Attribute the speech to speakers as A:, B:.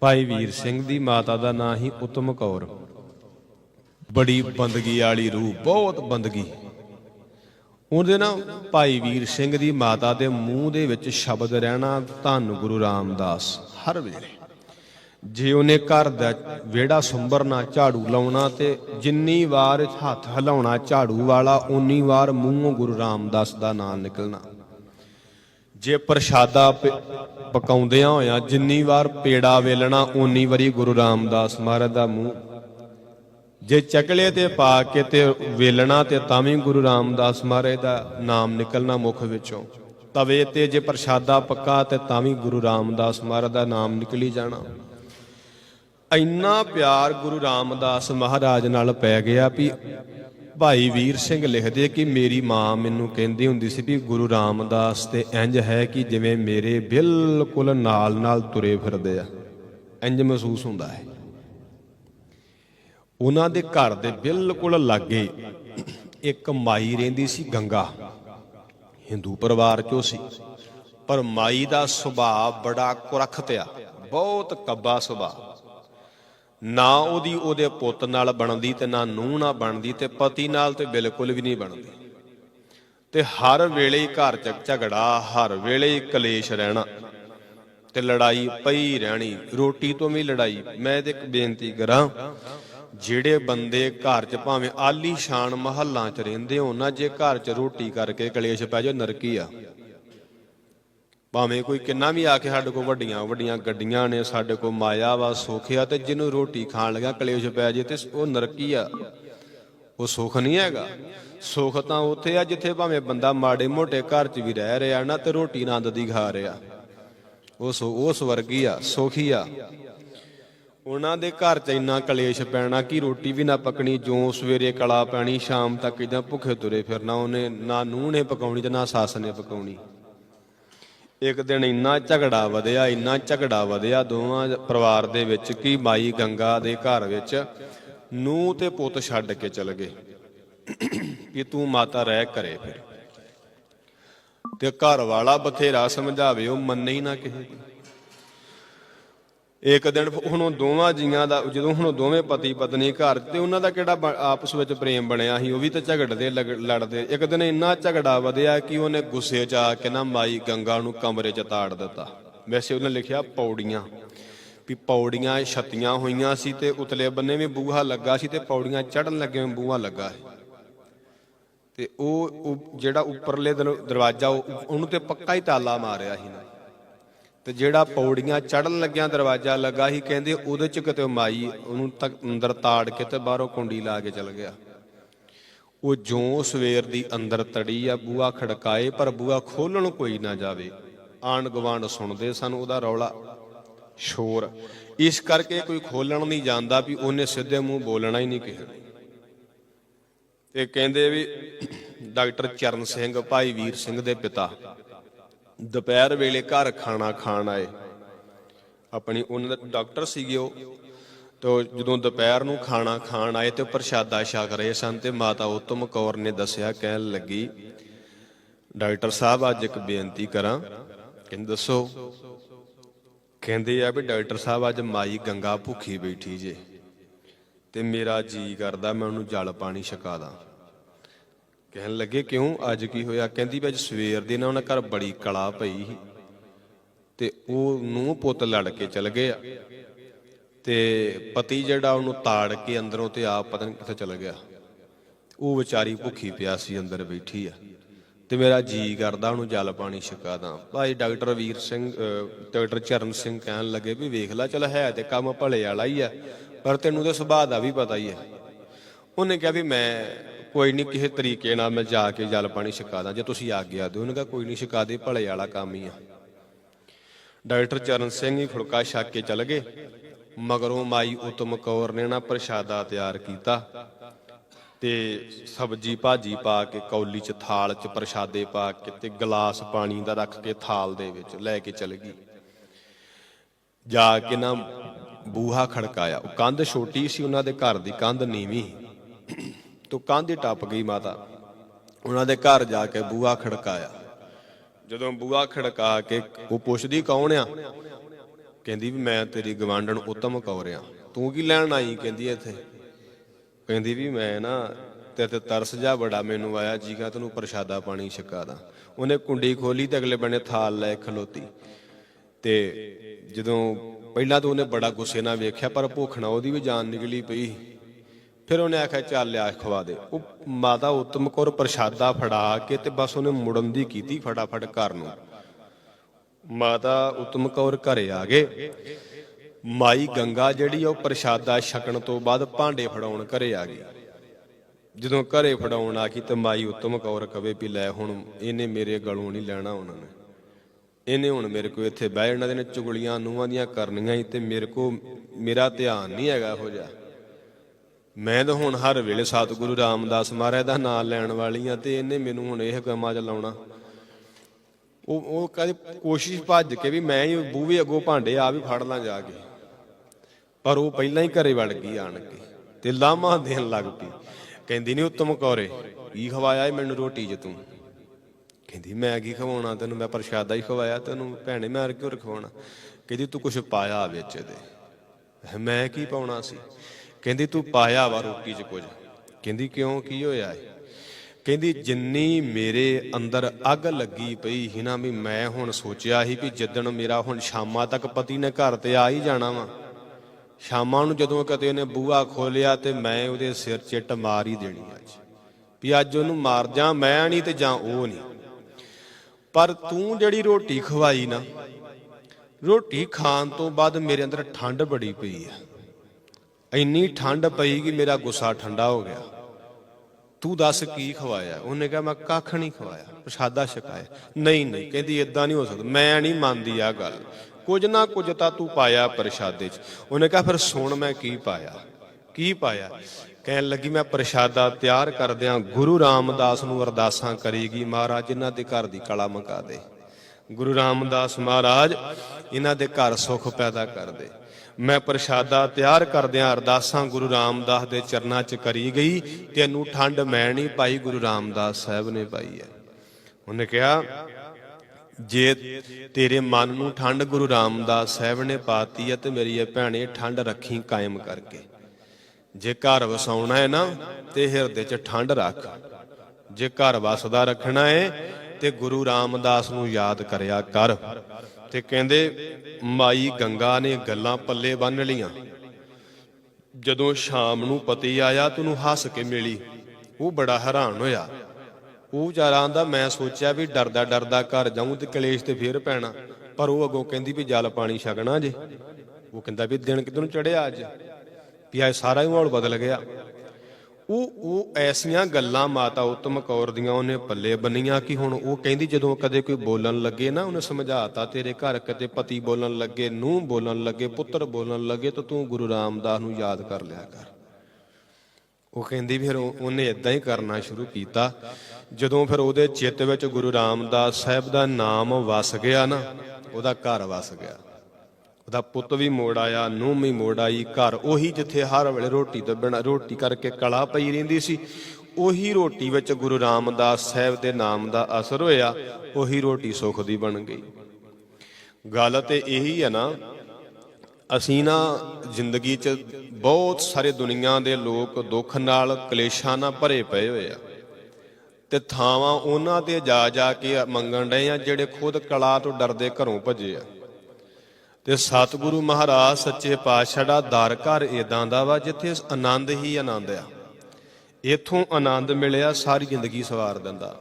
A: ਭਾਈ ਵੀਰ ਸਿੰਘ ਦੀ ਮਾਤਾ ਦਾ ਨਾਂ ਹੀ ਉਤਮ ਕੌਰ। ਬੜੀ ਬੰਦਗੀ ਵਾਲੀ ਰੂਹ, ਬਹੁਤ ਬੰਦਗੀ। ਉਹਦੇ ਨਾ ਭਾਈ ਵੀਰ ਸਿੰਘ ਦੀ ਮਾਤਾ ਦੇ ਮੂੰਹ ਦੇ ਵਿੱਚ ਸ਼ਬਦ ਰਹਿਣਾ ਧੰਨ ਗੁਰੂ ਰਾਮਦਾਸ। ਹਰ ਵੇਲੇ। ਜੇ ਉਹਨੇ ਘਰ ਦਾ ਵਿਹੜਾ ਸੁੰਬਰਨਾ, ਝਾੜੂ ਲਾਉਣਾ ਤੇ ਜਿੰਨੀ ਵਾਰ ਹੱਥ ਹਿਲਾਉਣਾ ਝਾੜੂ ਵਾਲਾ ਉਨੀ ਵਾਰ ਮੂੰਹੋਂ ਗੁਰੂ ਰਾਮਦਾਸ ਦਾ ਨਾਮ ਨਿਕਲਣਾ। ਜੇ ਪ੍ਰਸ਼ਾਦਾ ਪਕਾਉਂਦਿਆਂ ਹੋਇਆਂ ਜਿੰਨੀ ਵਾਰ ਪੇੜਾ ਵੇਲਣਾ, ਓਨੀ ਵਾਰੀ ਗੁਰੂ ਰਾਮਦਾਸ ਮਹਾਰਾਜ ਦਾ ਮੂੰਹ। ਜੇ ਚਕਲੇ ਤੇ ਪਾ ਕੇ ਤੇ ਵੇਲਣਾ ਤੇ ਤਾਂ ਵੀ ਗੁਰੂ ਰਾਮਦਾਸ ਮਹਾਰਾਜ ਦਾ ਨਾਮ ਨਿਕਲਣਾ ਮੁਖ ਵਿੱਚੋਂ। ਤਵੇ ਤੇ ਜੇ ਪ੍ਰਸ਼ਾਦਾ ਪੱਕਾ ਤੇ ਤਾਂ ਵੀ ਗੁਰੂ ਰਾਮਦਾਸ ਮਹਾਰਾਜ ਦਾ ਨਾਮ ਨਿਕਲੀ ਜਾਣਾ। ਇੰਨਾ ਪਿਆਰ ਗੁਰੂ ਰਾਮਦਾਸ ਮਹਾਰਾਜ ਨਾਲ ਪੈ ਗਿਆ ਵੀ ਭਾਈ ਵੀਰ ਸਿੰਘ ਲਿਖਦੇ ਕਿ ਮੇਰੀ ਮਾਂ ਮੈਨੂੰ ਕਹਿੰਦੀ ਹੁੰਦੀ ਸੀ ਵੀ ਗੁਰੂ ਰਾਮਦਾਸ ਤੇ ਇੰਜ ਹੈ ਕਿ ਜਿਵੇਂ ਮੇਰੇ ਬਿਲਕੁਲ ਨਾਲ ਨਾਲ ਤੁਰੇ ਫਿਰਦੇ ਆ। ਇੰਜ ਮਹਿਸੂਸ ਹੁੰਦਾ ਹੈ। ਉਹਨਾਂ ਦੇ ਘਰ ਦੇ ਬਿਲਕੁਲ ਲਾਗੇ ਇੱਕ ਮਾਈ ਰਹਿੰਦੀ ਸੀ ਗੰਗਾ। ਹਿੰਦੂ ਪਰਿਵਾਰ ਚੋਂ ਸੀ। ਪਰ ਮਾਈ ਦਾ ਸੁਭਾਅ ਬੜਾ ਕੁਰਖਤ ਆ। ਬਹੁਤ ਕੱਬਾ ਸੁਭਾਅ। ਨਾ ਉਹਦੀ ਉਹਦੇ ਪੁੱਤ ਨਾਲ ਬਣਦੀ ਤੇ ਨਾ ਨੂੰਹ ਨਾਲ ਬਣਦੀ ਤੇ ਪਤੀ ਨਾਲ ਤੇ ਬਿਲਕੁਲ ਵੀ ਨਹੀਂ ਬਣਦੀ। ਤੇ ਹਰ ਵੇਲੇ ਘਰ ਚ ਝਗੜਾ, ਹਰ ਵੇਲੇ ਕਲੇਸ਼ ਰਹਿਣਾ। ਤੇ ਲੜਾਈ ਪਈ ਰਹਿਣੀ, ਰੋਟੀ ਤੋਂ ਵੀ ਲੜਾਈ। ਮੈਂ ਤੇ ਇੱਕ ਬੇਨਤੀ ਕਰਾਂ, ਜਿਹੜੇ ਬੰਦੇ ਘਰ ਚ ਭਾਵੇਂ ਆਲੀ ਸ਼ਾਨ ਮਹੱਲਾਂ ਚ ਰਹਿੰਦੇ ਹੋ ਨਾ, ਜੇ ਘਰ ਚ ਰੋਟੀ ਕਰਕੇ ਕਲੇਸ਼ ਪੈ ਜਾਓ, ਨਰਕੀ ਆ। ਭਾਵੇਂ ਕੋਈ ਕਿੰਨਾ ਵੀ ਆ ਕੇ ਸਾਡੇ ਕੋਲ ਵੱਡੀਆਂ ਵੱਡੀਆਂ ਗੱਡੀਆਂ ਨੇ, ਸਾਡੇ ਕੋਲ ਮਾਇਆ ਵਾ ਸੁਖਿਆ ਤੇ ਜਿਹਨੂੰ ਰੋਟੀ ਖਾਣ ਲੱਗਾ ਕਲੇਸ਼ ਪੈ ਜੇ ਤੇ ਉਹ ਨਰਕੀ ਆ। ਉਹ ਸੁਖ ਨਹੀਂ ਹੈਗਾ। ਸੁਖ ਤਾਂ ਉੱਥੇ ਆ ਜਿੱਥੇ ਭਾਵੇਂ ਬੰਦਾ ਮਾੜੇ ਮੋਟੇ ਘਰ 'ਚ ਵੀ ਰਹਿ ਰਿਹਾ ਨਾ ਤੇ ਰੋਟੀ ਆਨੰਦ ਦੀ ਖਾ ਰਿਹਾ। ਉਹ ਸੋ, ਉਹ ਸਵਰਗੀ ਆ, ਸੁਖੀ ਆ। ਉਹਨਾਂ ਦੇ ਘਰ 'ਚ ਇੰਨਾ ਕਲੇਸ਼ ਪੈਣਾ ਕਿ ਰੋਟੀ ਵੀ ਨਾ ਪਕਣੀ ਜੋ ਸਵੇਰੇ ਕਲਾ ਪੈਣੀ, ਸ਼ਾਮ ਤੱਕ ਇਦਾਂ ਭੁੱਖੇ ਤੁਰੇ ਫਿਰਨਾ, ਉਹਨੇ ਨਾ ਨੂੰਹ ਨੇ ਪਕਾਉਣੀ ਤੇ ਨਾ ਸੱਸ ਨੇ ਪਕਾਉਣੀ। ਇੱਕ ਦਿਨ ਇੰਨਾ ਝਗੜਾ ਵਧਿਆ, ਇੰਨਾ ਝਗੜਾ ਵਧਿਆ ਦੋਵਾਂ ਪਰਿਵਾਰ ਦੇ ਵਿੱਚ ਕਿ ਮਾਈ ਗੰਗਾ ਦੇ ਘਰ ਵਿੱਚ ਨੂੰ ਤੇ ਪੁੱਤ ਛੱਡ ਕੇ ਚਲ ਗਏ ਕਿ ਤੂੰ ਮਾਤਾ ਰਹਿ ਕਰੇ ਫਿਰ। ਤੇ ਘਰ ਵਾਲਾ ਬਥੇਰਾ ਸਮਝਾਵੇ, ਉਹ ਮੰਨੇ ਹੀ ਨਾ ਕਿਸੇ ਦੀ। ਇੱਕ ਦਿਨ ਹੁਣ ਦੋਵਾਂ ਜੀਆਂ ਦਾ ਜਦੋਂ ਹੁਣ ਦੋਵੇਂ ਪਤੀ ਪਤਨੀ ਘਰ ਤੇ ਉਹਨਾਂ ਦਾ ਕਿਹੜਾ ਆਪਸ ਵਿੱਚ ਪ੍ਰੇਮ ਬਣਿਆ ਸੀ? ਉਹ ਵੀ ਤਾਂ ਝਗੜਦੇ, ਲਗ- ਲੜਦੇ। ਇੱਕ ਦਿਨ ਇੰਨਾ ਝਗੜਾ ਵਧਿਆ ਕਿ ਉਹਨੇ ਗੁੱਸੇ 'ਚ ਆ ਕੇ ਨਾ ਮਾਈ ਗੰਗਾ ਨੂੰ ਕਮਰੇ 'ਚ ਤਾੜ ਦਿੱਤਾ। ਵੈਸੇ ਉਹਨੇ ਲਿਖਿਆ ਪੌੜੀਆਂ। ਵੀ ਪੌੜੀਆਂ ਛੱਤੀਆਂ ਹੋਈਆਂ ਸੀ ਤੇ ਉਤਲੇ ਬੰਨੇ ਵੀ ਬੂਹਾ ਲੱਗਾ ਸੀ ਤੇ ਪੌੜੀਆਂ ਚੜਨ ਲੱਗੇ ਵੀ ਬੂਹਾ ਲੱਗਾ ਸੀ। ਤੇ ਉਹ ਜਿਹੜਾ ਉੱਪਰਲੇ ਦਰ- ਦਰਵਾਜ਼ਾ ਉਹਨੂੰ ਤੇ ਪੱਕਾ ਹੀ ਤਾਲਾ ਮਾਰਿਆ ਸੀ। ਨਾ ਤੇ ਜਿਹੜਾ ਪੌੜੀਆਂ ਚੜਨ ਲੱਗਿਆ ਦਰਵਾਜ਼ਾ ਲੱਗਾ ਹੀ ਕਹਿੰਦੇ ਉਹਦੇ ਚ ਕਿਤੇ ਮਾਈ ਉਹਨੂੰ ਤੱਕ ਅੰਦਰ ਤਾੜ ਕੇ ਤੇ ਬਾਹਰੋਂ ਕੁੰਡੀ ਲਾ ਕੇ ਚਲ ਗਿਆ। ਉਹ ਜਿਉਂ ਸਵੇਰ ਦੀ ਅੰਦਰ ਤੜੀ ਆ ਬੂਆ ਖੜਕਾਏ, ਪਰ ਬੂਆ ਖੋਲਣ ਕੋਈ ਨਾ ਜਾਵੇ। ਆਣ ਗਵਾਂਡ ਸੁਣਦੇ ਸਨ, ਉਹਦਾ ਰੌਲਾ ਸ਼ੋਰ। ਇਸ ਕਰਕੇ ਕੋਈ ਖੋਲਣ ਨਹੀਂ ਜਾਂਦਾ ਵੀ ਉਹਨੇ ਸਿੱਧੇ ਮੂੰਹ ਬੋਲਣਾ ਹੀ ਨਹੀਂ ਕਿਹਾ। ਤੇ ਕਹਿੰਦੇ ਵੀ ਡਾਕਟਰ ਚਰਨ ਸਿੰਘ, ਭਾਈ ਵੀਰ ਸਿੰਘ ਦੇ ਪਿਤਾ ਦੁਪਹਿਰ ਵੇਲੇ ਘਰ ਖਾਣਾ ਖਾਣ ਆਏ। ਆਪਣੀ ਉਹਨਾਂ ਦਾ ਡਾਕਟਰ ਸੀਗੇ ਉਹ। ਤੋ ਜਦੋਂ ਦੁਪਹਿਰ ਨੂੰ ਖਾਣਾ ਖਾਣ ਆਏ ਤੇ ਪ੍ਰਸ਼ਾਦਾ ਛਕ ਰਹੇ ਸਨ ਤੇ ਮਾਤਾ ਉਤਮ ਕੌਰ ਨੇ ਦੱਸਿਆ, ਕਹਿਣ ਲੱਗੀ, ਡਾਕਟਰ ਸਾਹਿਬ, ਅੱਜ ਇੱਕ ਬੇਨਤੀ ਕਰਾਂ। ਕਹਿੰਦੇ, ਦੱਸੋ। ਕਹਿੰਦੇ ਆ ਵੀ, ਡਾਕਟਰ ਸਾਹਿਬ, ਅੱਜ ਮਾਈ ਗੰਗਾ ਭੁੱਖੀ ਬੈਠੀ ਜੇ ਤੇ ਮੇਰਾ ਜੀ ਕਰਦਾ, ਮੈਂ ਉਹਨੂੰ ਜਲ ਪਾਣੀ ਛਕਾ ਦਾਂ। ਕਹਿਣ ਲੱਗੇ, ਕਿਉਂ? ਅੱਜ ਕੀ ਹੋਇਆ? ਕਹਿੰਦੀ ਵੀ ਅੱਜ ਸਵੇਰ ਦੀ ਨਾ ਉਹਨਾਂ ਘਰ ਬੜੀ ਕਲਾ ਪਈ ਸੀ ਤੇ ਉਹ ਨੂੰ ਪੁੱਤ ਲੜ ਕੇ ਚਲ ਗਏ ਆ ਤੇ ਪਤੀ ਜਿਹੜਾ ਉਹਨੂੰ ਤਾੜ ਕੇ ਅੰਦਰੋਂ ਤੇ ਆਪ ਪਤਾ ਨਹੀਂ ਕਿੱਥੇ ਚਲ ਗਿਆ। ਉਹ ਵਿਚਾਰੀ ਭੁੱਖੀ ਪਿਆਸੀ ਅੰਦਰ ਬੈਠੀ ਆ। ਤੇ ਮੇਰਾ ਜੀ ਕਰਦਾ, ਉਹਨੂੰ ਜਲ ਪਾਣੀ ਛਕਾ ਦਾਂ। ਭਾਈ ਡਾਕਟਰ ਵੀਰ ਸਿੰਘ ਡਾਕਟਰ ਚਰਨ ਸਿੰਘ ਕਹਿਣ ਲੱਗੇ ਵੀ ਵੇਖ ਲੈ, ਚਲ ਹੈ ਤੇ ਕੰਮ ਭਲੇ ਵਾਲਾ ਹੀ ਆ, ਪਰ ਤੈਨੂੰ ਤੇ ਸੁਭਾਅ ਦਾ ਵੀ ਪਤਾ ਹੀ ਹੈ ਉਹਨੇ ਕਿਹਾ ਵੀ ਮੈਂ ਕੋਈ ਨਹੀਂ ਕਿਸੇ ਤਰੀਕੇ ਨਾਲ ਮੈਂ ਜਾ ਕੇ ਜਲ ਪਾਣੀ ਛਕਾ ਦਾਂ, ਜੇ ਤੁਸੀਂ ਆਗਿਆ ਦਿਓ। ਉਹਨੇ ਕਿਹਾ, ਕੋਈ ਨਹੀਂ ਛਕਾ ਦੇ, ਭਲੇ ਵਾਲਾ ਕੰਮ ਹੀ ਆ। ਡਾਕਟਰ ਚਰਨ ਸਿੰਘ ਹੀ ਫੁਲਕਾ ਛਕ ਕੇ ਚਲ ਗਏ। ਮਗਰੋਂ ਮਾਈ ਉਤਮ ਕੌਰ ਨੇ ਨਾ ਪ੍ਰਸ਼ਾਦਾ ਤਿਆਰ ਕੀਤਾ ਤੇ ਸਬਜੀ ਭਾਜੀ ਪਾ ਕੇ ਕੌਲੀ ਚ, ਥਾਲ ਚ ਪ੍ਰਸ਼ਾਦੇ ਪਾ ਕੇ ਤੇ ਗਲਾਸ ਪਾਣੀ ਦਾ ਰੱਖ ਕੇ ਥਾਲ ਦੇ ਵਿੱਚ ਲੈ ਕੇ ਚਲ ਗਈ। ਜਾ ਕੇ ਨਾ ਬੂਹਾ ਖੜਕਾਇਆ। ਉਹ ਕੰਧ ਛੋਟੀ ਸੀ, ਉਹਨਾਂ ਦੇ ਘਰ ਦੀ ਕੰਧ ਨੀਵੀਂ ਤੋ ਕੰਧ ਟੱਪ ਗਈ ਮਾਤਾ। ਉਹਨਾਂ ਦੇ ਘਰ ਜਾ ਕੇ ਬੂਆ ਖੜਕਾਇਆ। ਜਦੋਂ ਬੂਆ ਖੜਕਾ ਕੇ ਉਹ ਪੁੱਛਦੀ, ਕੌਣ ਆ? ਕਹਿੰਦੀ, ਵੀ ਮੈਂ ਤੇਰੀ ਗਵਾਂਢਣ ਉਤਮ ਕੌਰਿਆ ਤੂੰ ਕੀ ਲੈਣ ਆਈ? ਕਹਿੰਦੀ ਇੱਥੇ। ਕਹਿੰਦੀ ਵੀ ਮੈਂ ਨਾ ਤੇਰੇ ਤੇ ਤਰਸ ਜਾ ਬੜਾ ਮੈਨੂੰ ਆਇਆ, ਜੀਗਾ ਤੈਨੂੰ ਪ੍ਰਸ਼ਾਦਾ ਪਾਣੀ ਛਕਾ ਦਾ। ਉਹਨੇ ਕੁੰਡੀ ਖੋਲੀ ਤੇ ਅਗਲੇ ਬੰਨੇ ਥਾਲ ਲੈ ਖਲੋਤੀ। ਤੇ ਜਦੋਂ ਪਹਿਲਾਂ ਤਾਂ ਉਹਨੇ ਬੜਾ ਗੁੱਸੇ ਨਾਲ ਵੇਖਿਆ, ਪਰ ਭੁੱਖ ਨਾਲ ਉਹਦੀ ਵੀ ਜਾਨ ਨਿਕਲੀ ਪਈ। ਫਿਰ ਉਹਨੇ ਆਖਿਆ, ਚੱਲ ਲਿਆ ਖਵਾ ਦੇ। ਉਹ ਮਾਤਾ ਉਤਮ ਕੌਰ ਪ੍ਰਸ਼ਾਦਾ ਫੜਾ ਕੇ ਤੇ ਬਸ ਉਹਨੇ ਮੁੜਨ ਦੀ ਕੀਤੀ ਫਟਾਫਟ ਘਰ ਨੂੰ। ਮਾਤਾ ਉਤਮ ਕੌਰ ਘਰੇ ਆ ਗਏ। ਮਾਈ ਗੰਗਾ ਜਿਹੜੀ ਆ ਉਹ ਪ੍ਰਸ਼ਾਦਾ ਛਕਣ ਤੋਂ ਬਾਅਦ ਭਾਂਡੇ ਫੜਾਉਣ ਘਰੇ ਆ ਗਈ। ਜਦੋਂ ਘਰੇ ਫੜਾਉਣ ਆ ਗਈ ਤੇ ਮਾਈ ਉਤਮ ਕੌਰ ਕਵੇ ਵੀ ਲੈ ਹੁਣ ਇਹਨੇ ਮੇਰੇ ਗਲੋਂ ਨਹੀਂ ਲੈਣਾ ਉਹਨਾਂ ਨੇ। ਇਹਨੇ ਹੁਣ ਮੇਰੇ ਕੋ ਇੱਥੇ ਬਹਿ ਜਾਣਾ ਦੇ ਨੇ ਚੁਗਲੀਆਂ ਨੂੰਹਾਂ ਦੀਆਂ ਕਰਨੀਆਂ ਹੀ ਤੇ ਮੇਰੇ ਕੋ ਮੇਰਾ ਧਿਆਨ ਨਹੀਂ ਹੈਗਾ ਇਹੋ ਜਿਹਾ। ਮੈਂ ਤਾਂ ਹੁਣ ਹਰ ਵੇਲੇ ਸਤਿਗੁਰੂ ਰਾਮਦਾਸ ਮਹਾਰਾਜ ਦਾ ਨਾਮ ਲੈਣ ਵਾਲੀ ਆ ਤੇ ਇਹਨੇ ਮੈਨੂੰ ਹੁਣ ਇਹ ਕੰਮਾਂ 'ਚ ਲਾਉਣਾ। ਉਹ ਉਹ ਕਦੇ ਕੋਸ਼ਿਸ਼ ਭੱਜ ਕੇ ਵੀ ਮੈਂ ਹੀ ਬੂਵੇ ਅੱਗੋਂ ਭਾਂਡੇ ਆ ਵੀ ਫੜ ਲਾਂ ਜਾ ਕੇ। ਪਰ ਉਹ ਪਹਿਲਾਂ ਹੀ ਘਰੇ ਵੜ ਗਈ ਆਣ ਕੇ ਤੇ ਲਾਮਾ ਦੇਣ ਲੱਗ ਪਈ। ਕਹਿੰਦੀ, ਨਹੀਂ ਉਤਮ ਕੌਰੇ, ਕੀ ਖਵਾਇਆ ਏ ਮੈਨੂੰ ਰੋਟੀ 'ਚ ਤੂੰ? ਕਹਿੰਦੀ, ਮੈਂ ਕੀ ਖਵਾਉਣਾ ਤੈਨੂੰ? ਮੈਂ ਪ੍ਰਸ਼ਾਦਾ ਹੀ ਖਵਾਇਆ ਤੈਨੂੰ। ਭੈਣੇ, ਮੈਂ ਕਿਉਂ ਰਖਵਾਉਣਾ? ਕਹਿੰਦੀ, ਤੂੰ ਕੁਝ ਪਾਇਆ ਵਿੱਚ ਇਹਦੇ ਮੈਂ ਕੀ ਪਾਉਣਾ ਸੀ? ਕਹਿੰਦੀ, ਤੂੰ ਪਾਇਆ ਵਾ ਰੋਟੀ 'ਚ ਕੁਝ। ਕਹਿੰਦੀ, ਕਿਉਂ? ਕੀ ਹੋਇਆ ਏ? ਕਹਿੰਦੀ, ਜਿੰਨੀ ਮੇਰੇ ਅੰਦਰ ਅੱਗ ਲੱਗੀ ਪਈ ਸੀ ਨਾ, ਵੀ ਮੈਂ ਹੁਣ ਸੋਚਿਆ ਸੀ ਵੀ ਜਿੱਦਣ ਮੇਰਾ ਹੁਣ ਸ਼ਾਮਾਂ ਤੱਕ ਪਤੀ ਨੇ ਘਰ ਤੇ ਆ ਹੀ ਜਾਣਾ ਵਾ। ਸ਼ਾਮਾਂ ਨੂੰ ਜਦੋਂ ਕਦੇ ਉਹਨੇ ਬੂਹਾ ਖੋਲਿਆ ਤੇ ਮੈਂ ਉਹਦੇ ਸਿਰ 'ਚ ਇੱਟ ਮਾਰ ਹੀ ਦੇਣੀ ਅੱਜ। ਵੀ ਅੱਜ ਉਹਨੂੰ ਮਾਰ ਜਾ ਮੈਂ ਨਹੀਂ ਤੇ ਜਾਂ ਉਹ ਨਹੀਂ। ਪਰ ਤੂੰ ਜਿਹੜੀ ਰੋਟੀ ਖਵਾਈ ਨਾ, ਰੋਟੀ ਖਾਣ ਤੋਂ ਬਾਅਦ ਮੇਰੇ ਅੰਦਰ ਠੰਡ ਬੜੀ ਪਈ ਆ। ਇੰਨੀ ਠੰਡ ਪਈ ਕਿ ਮੇਰਾ ਗੁੱਸਾ ਠੰਡਾ ਹੋ ਗਿਆ। ਤੂੰ ਦੱਸ ਕੀ ਖਵਾਇਆ? ਉਹਨੇ ਕਿਹਾ, ਮੈਂ ਕੱਖ ਨਹੀਂ ਖਵਾਇਆ। ਪ੍ਰਸ਼ਾਦਾ ਛਕਾਇਆ। ਨਹੀਂ ਨਹੀਂ। ਕਹਿੰਦੀ ਇਦਾਂ ਨਹੀਂ ਹੋ ਸਕਦਾ। ਮੈਂ ਨਹੀਂ ਮੰਨਦੀ ਆ ਗੱਲ। ਕੁਝ ਨਾ ਕੁਝ ਤਾਂ ਤੂੰ ਪਾਇਆ ਪ੍ਰਸ਼ਾਦੇ 'ਚ। ਉਹਨੇ ਕਿਹਾ, ਫਿਰ ਸੁਣ ਮੈਂ ਕੀ ਪਾਇਆ? ਕੀ ਪਾਇਆ? ਕਹਿਣ ਲੱਗੀ, ਮੈਂ ਪ੍ਰਸ਼ਾਦਾ ਤਿਆਰ ਕਰਦਿਆਂ ਗੁਰੂ ਰਾਮਦਾਸ ਨੂੰ ਅਰਦਾਸਾਂ ਕਰੇਗੀ। ਮਹਾਰਾਜ ਇਹਨਾਂ ਦੇ ਘਰ ਦੀ ਕਲਾ ਮੰਗਾ ਦੇ। ਗੁਰੂ ਰਾਮਦਾਸ ਮਹਾਰਾਜ ਇਹਨਾਂ ਦੇ ਘਰ ਸੁੱਖ ਪੈਦਾ ਕਰ ਦੇ ਮੈਂ ਪ੍ਰਸ਼ਾਦਾ ਤਿਆਰ ਕਰਦਿਆਂ ਅਰਦਾਸਾਂ ਗੁਰੂ ਰਾਮਦਾਸ ਦੇ ਚਰਨਾਂ 'ਚ ਕਰੀ ਗਈ ਤੈਨੂੰ ਠੰਡ ਮੈਂ ਨਹੀਂ ਪਾਈ, ਗੁਰੂ ਰਾਮਦਾਸ ਸਾਹਿਬ ਨੇ ਪਾਈ ਹੈ। ਉਹਨੇ ਕਿਹਾ, ਜੇ ਤੇਰੇ ਮਨ ਨੂੰ ਠੰਡ ਗੁਰੂ ਰਾਮਦਾਸ ਸਾਹਿਬ ਨੇ ਪਾਤੀ ਹੈ ਤੇ ਮੇਰੀ ਇਹ ਭੈਣੇ ਠੰਡ ਰੱਖੀ ਕਾਇਮ ਕਰਕੇ। ਜੇ ਘਰ ਵਸਾਉਣਾ ਹੈ ਨਾ ਤੇ ਹਿਰਦੇ 'ਚ ਠੰਡ ਰੱਖ। ਜੇ ਘਰ ਵਸਦਾ ਰੱਖਣਾ ਹੈ ਤੇ ਗੁਰੂ ਰਾਮਦਾਸ ਨੂੰ ਯਾਦ ਕਰਿਆ ਕਰ ਤੇ ਕਹਿੰਦੇ, ਮਾਈ ਗੰਗਾ ਨੇ ਗੱਲਾਂ ਪੱਲੇ ਬੰਨ ਲੀਆਂ ਜਦੋਂ ਸ਼ਾਮ ਨੂੰ ਪਤੀ ਆਇਆ ਤੈਨੂੰ ਹੱਸ ਕੇ ਮਿਲੀ। ਉਹ ਬੜਾ ਹੈਰਾਨ ਹੋਇਆ। ਉਹ ਵਿਚਾਰਾ ਆਂਦਾ, ਮੈਂ ਸੋਚਿਆ ਵੀ ਡਰਦਾ ਡਰਦਾ ਘਰ ਜਾਊਂ ਤੇ ਕਲੇਸ਼ ਤੇ ਫੇਰ ਪੈਣਾ। ਪਰ ਉਹ ਅੱਗੋਂ ਕਹਿੰਦੀ ਵੀ ਜਲ ਪਾਣੀ ਛਕਣਾ ਜੇ। ਉਹ ਕਹਿੰਦਾ ਵੀ ਦਿਨ ਕਿਦੋਂ ਚੜਿਆ ਅੱਜ। ਵੀ ਅੱਜ ਸਾਰਾ ਹੀ ਮਾਹੌਲ ਬਦਲ ਗਿਆ। ਉਹ ਉਹ ਐਸੀਆਂ ਗੱਲਾਂ ਮਾਤਾ ਉਤਮ ਕੌਰ ਦੀਆਂ ਉਹਨੇ ਪੱਲੇ ਬੰਨੀਆਂ ਕਿ ਹੁਣ ਉਹ ਕਹਿੰਦੀ ਜਦੋਂ ਕਦੇ ਕੋਈ ਬੋਲਣ ਲੱਗੇ ਨਾ ਉਹਨੇ ਸਮਝਾਤਾ, ਤੇਰੇ ਘਰ ਕਦੇ ਪਤੀ ਬੋਲਣ ਲੱਗੇ, ਨੂੰਹ ਬੋਲਣ ਲੱਗੇ, ਪੁੱਤਰ ਬੋਲਣ ਲੱਗੇ ਤਾਂ ਤੂੰ ਗੁਰੂ ਰਾਮਦਾਸ ਨੂੰ ਯਾਦ ਕਰ ਲਿਆ ਕਰ। ਉਹ ਕਹਿੰਦੀ ਫਿਰ ਉਹ- ਉਹਨੇ ਇਦਾਂ ਹੀ ਕਰਨਾ ਸ਼ੁਰੂ ਕੀਤਾ। ਜਦੋਂ ਫਿਰ ਉਹਦੇ ਚਿੱਤ ਵਿੱਚ ਗੁਰੂ ਰਾਮਦਾਸ ਸਾਹਿਬ ਦਾ ਨਾਮ ਵਸ ਗਿਆ ਨਾ, ਉਹਦਾ ਘਰ ਵਸ ਗਿਆ। ਉਹਦਾ ਪੁੱਤ ਵੀ ਮੋੜ ਆਇਆ, ਨੂੰਹ ਵੀ ਮੋੜ ਆਈ, ਘਰ ਉਹੀ ਜਿੱਥੇ ਹਰ ਵੇਲੇ ਰੋਟੀ ਤੋਂ ਬਿਨਾਂ ਰੋਟੀ ਕਰਕੇ ਕਲਾ ਪਈ ਰਹਿੰਦੀ ਸੀ, ਉਹੀ ਰੋਟੀ ਵਿੱਚ ਗੁਰੂ ਰਾਮਦਾਸ ਸਾਹਿਬ ਦੇ ਨਾਮ ਦਾ ਅਸਰ ਹੋਇਆ, ਉਹੀ ਰੋਟੀ ਸੁੱਖ ਦੀ ਬਣ ਗਈ। ਗੱਲ ਤੇ ਇਹੀ ਹੈ ਨਾ, ਅਸੀਂ ਨਾ ਜ਼ਿੰਦਗੀ 'ਚ ਬਹੁਤ ਸਾਰੇ ਦੁਨੀਆ ਦੇ ਲੋਕ ਦੁੱਖ ਨਾਲ, ਕਲੇਸ਼ਾਂ ਨਾਲ ਭਰੇ ਪਏ ਹੋਏ ਆ। ਤੇ ਥਾਵਾਂ ਉਹਨਾਂ ਤੇ ਜਾ ਜਾ ਕੇ ਮੰਗਣ ਡਏ ਆ, ਜਿਹੜੇ ਖੁਦ ਕਲਾ ਤੋਂ ਡਰਦੇ ਘਰੋਂ ਭੱਜੇ ਆ। ਤੇ ਸਤਿਗੁਰੂ ਮਹਾਰਾਜ ਸੱਚੇ ਪਾਤਸ਼ਾਹ ਦਾ ਦਰ ਘਰ ਇਦਾਂ ਦਾ ਵਾ ਜਿੱਥੇ ਆਨੰਦ ਹੀ ਆਨੰਦ ਆ। ਇਥੋਂ ਆਨੰਦ ਮਿਲਿਆ, ਸਾਰੀ ਜ਼ਿੰਦਗੀ ਸਵਾਰ ਦਿੰਦਾ।